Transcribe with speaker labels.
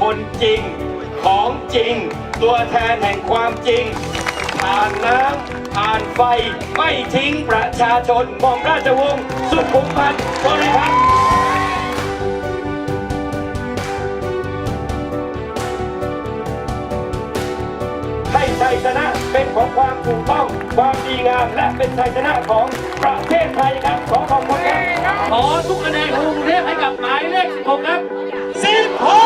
Speaker 1: คนจริง ของจริง ตัวแทนแห่งความจริง ผ่านน้ำผ่านไฟ ไม่ทิ้งประชาชนมอมราชวงศ์สุขุมพันธ์บริพัตรให้ชัยชนะเป็นของความถูกต้อง ความดีงาม และเป็นชัยชนะของประเทศไทยครับ ขอขอบคุณครับ
Speaker 2: ขอทุกคะแนนของกรุงเทพให้กับหมายเลข16ครับ
Speaker 1: สิบหก